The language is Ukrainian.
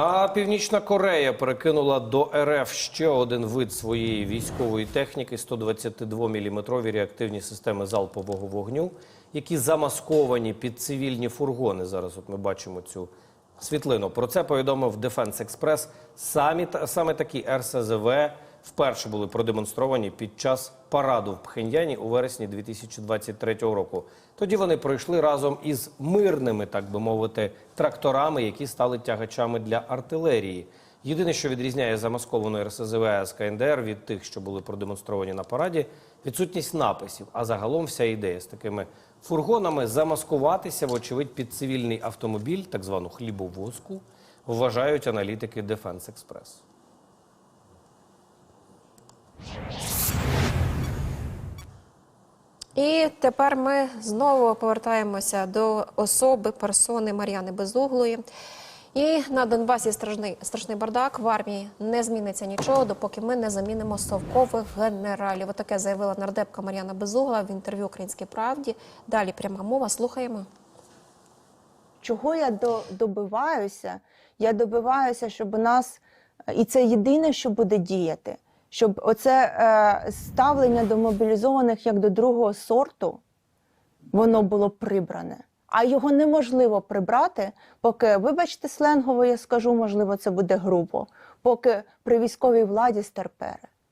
А Північна Корея перекинула до РФ ще один вид своєї військової техніки 122-мм реактивні системи залпового вогню, які замасковані під цивільні фургони. Зараз от ми бачимо цю світлину. Про це повідомив Дефенс Експрес. Саме такі РСЗВ вперше були продемонстровані під час параду в Пхеньяні у вересні 2023 року. Тоді вони пройшли разом із мирними, так би мовити, тракторами, які стали тягачами для артилерії. Єдине, що відрізняє замасковану РСЗВ з від тих, що були продемонстровані на параді, відсутність написів. А загалом вся ідея з такими фургонами замаскуватися, вочевидь, під цивільний автомобіль, так звану хлібовозку, вважають аналітики Defense Express. І тепер ми знову повертаємося до особи персони Мар'яни Безуглої. І на Донбасі страшний страшний бардак в армії не зміниться нічого, допоки ми не замінимо совкових генералів. Отаке заявила нардепка Мар'яна Безугла в інтерв'ю Українській правді. Далі пряма мова. Слухаємо. чого я до, добиваюся? Я добиваюся, щоб у нас, і це єдине, що буде діяти, щоб оце е, ставлення до мобілізованих як до другого сорту, воно було прибране. А його неможливо прибрати, поки, вибачте, сленгово я скажу, можливо, це буде грубо, поки при військовій владі стерпери.